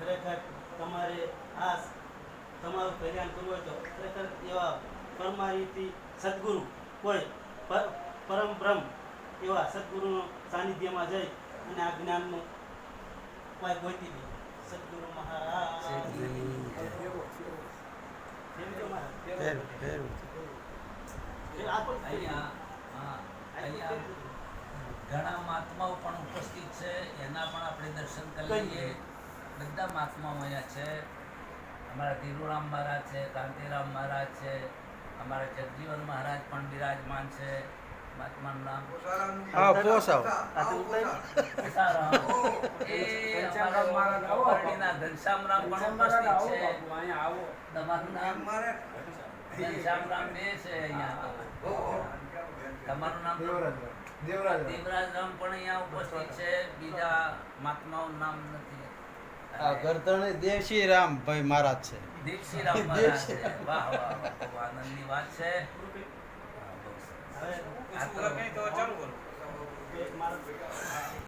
ખરેખર તમારે આ તમારું કલ્યાણ કરવું હોય તો ખરેખર એવા પરમારીતિ સદગુરુ કોઈ પર પરમ બ્રહ્મ એવા સદગુરુનો સાનિધ્યમાં જઈ અને આ જ્ઞાનનું ઉપાય ગોતી દે સદગુરુ મહારાજ. ઘણા મહાત્માઓ પણ ઉપસ્થિત છે. એના પણ આપણે દર્શન કરી લઈએ. બધા મહાત્મા અહીંયા છે. અમારા ધીરુરામ મહારાજ છે કાંતિરામ મહારાજ છે અમારા જગજીવન મહારાજ પણ બિરાજમાન છે. મહાત્માનું નામ હા પોસાવ. એ અમારા ઘનશ્યામરામ પણ ઉપસ્થિત છે. તમારું નામ? ઘનશ્યામરામ બે છે અહીંયા. તમારું નામ? દેવરાજરામ પણ અહીંયા ઉપસ્થિત છે. બીજા મહાત્માઓનું નામ નથી. આ ગરદણ દેવશી રામભાઈ મહારાજ છે. દેવશી રામ મહારાજ છે. વાહ વાહ ખૂબ આનંદની વાત છે. આ તો કઈ તો ચાલુ કરો